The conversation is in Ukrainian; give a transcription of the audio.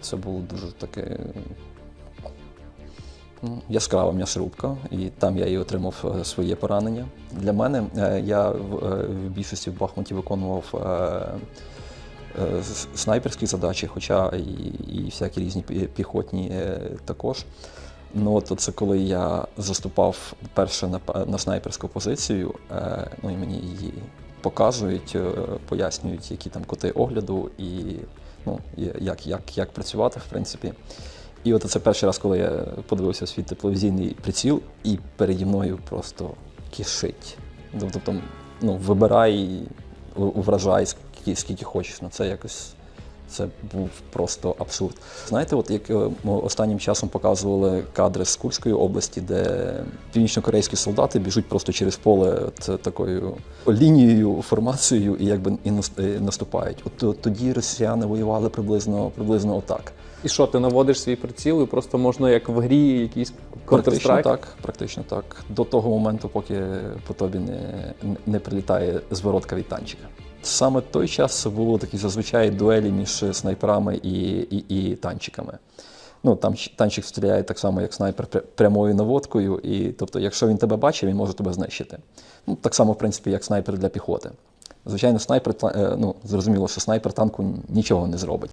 це було дуже таке ну, яскрава м'ясорубка, і там я і отримав е, своє поранення. Для мене е, я в, е, в більшості в Бахмуті виконував снайперські задачі, хоча і, і всякі різні піхотні також. Ну, от це коли я заступав перше на, на снайперську позицію, ну і мені її показують, пояснюють, які там коти огляду і ну, як, як, як працювати, в принципі. І от це перший раз, коли я подивився свій тепловізійний приціл, і переді мною просто кишить. Тобто, ну, вибирай, вражай скільки, скільки хочеш. Ну, це якось це був просто абсурд. Знаєте, от як е, останнім часом показували кадри з Курської області, де північнокорейські солдати біжуть просто через поле от такою лінією, формацією і якби і наступають. От, от тоді росіяни воювали приблизно, приблизно отак. І що, ти наводиш свій приціл, і просто можна як в грі якийсь Практично так, практично так. До того моменту, поки по тобі не, не прилітає зворотка від танчика. Саме той час було такі зазвичай дуелі між снайперами і, і, і танчиками. Ну, там танчик стріляє так само, як снайпер прямою наводкою, і тобто, якщо він тебе бачить, він може тебе знищити. Ну, так само, в принципі, як снайпер для піхоти. Звичайно, снайпер, е, ну, зрозуміло, що снайпер танку нічого не зробить.